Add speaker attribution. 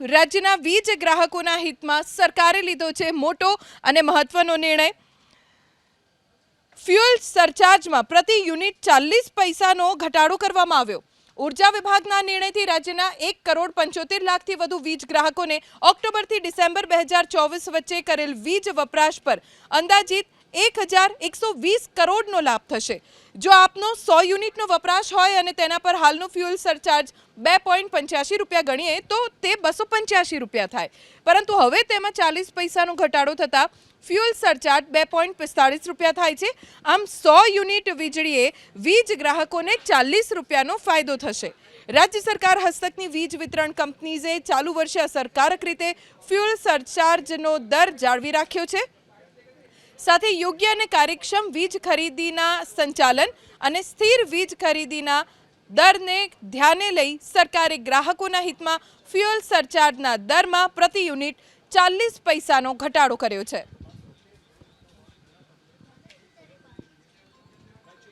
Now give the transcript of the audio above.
Speaker 1: રાજ્યના વીજ ગ્રાહકોના હિતમાં સરકારે લીધો છે મોટો અને મહત્વનો નિર્ણય. ફ્યુઅલ સરચાર્જમાં પ્રતિ યુનિટ ચાલીસ પૈસાનો ઘટાડો કરવામાં આવ્યો. ઊર્જા વિભાગના નિર્ણયથી રાજ્યના એક કરોડ પંચોતેર લાખથી વધુ વીજ ગ્રાહકોને ઓક્ટોબરથી ડિસેમ્બર બે હજાર ચોવીસ વચ્ચે કરેલ વીજ વપરાશ પર અંદાજિત એક હજાર એકસો વીસ કરોડનો લાભ થશે. જો આપનો સો યુનિટનો વપરાશ હોય અને તેના પર હાલનું ફ્યુઅલ સરચાર્જ બે પોઈન્ટ પંચ્યાસી રૂપિયા ગણીએ, તો તે બસો પંચ્યાસી રૂપિયા થાય. પરંતુ હવે તેમાં ચાલીસ પૈસાનો ઘટાડો થતાં ફ્યુઅલ સરચાર્જ બે પોઈન્ટ પિસ્તાળીસ રૂપિયા થાય છે. આમ સો યુનિટ વીજળીએ વીજ ગ્રાહકોને ચાલીસ રૂપિયાનો ફાયદો થશે. રાજ્ય સરકાર હસ્તકની વીજ વિતરણ કંપનીઝે ચાલુ વર્ષે અસરકારક રીતે ફ્યુઅલ સરચાર્જનો દર જાળવી રાખ્યો છે. સાથે યોગ્ય અને કાર્યક્ષમ વીજ ખરીદીના સંચાલન અને સ્થિર વીજ ખરીદીના દરને ધ્યાને લઈ સરકારે ગ્રાહકોના હિતમાં ફ્યુઅલ સરચાર્જના દરમાં પ્રતિ યુનિટ ચાલીસ પૈસાનો ઘટાડો કર્યો છે.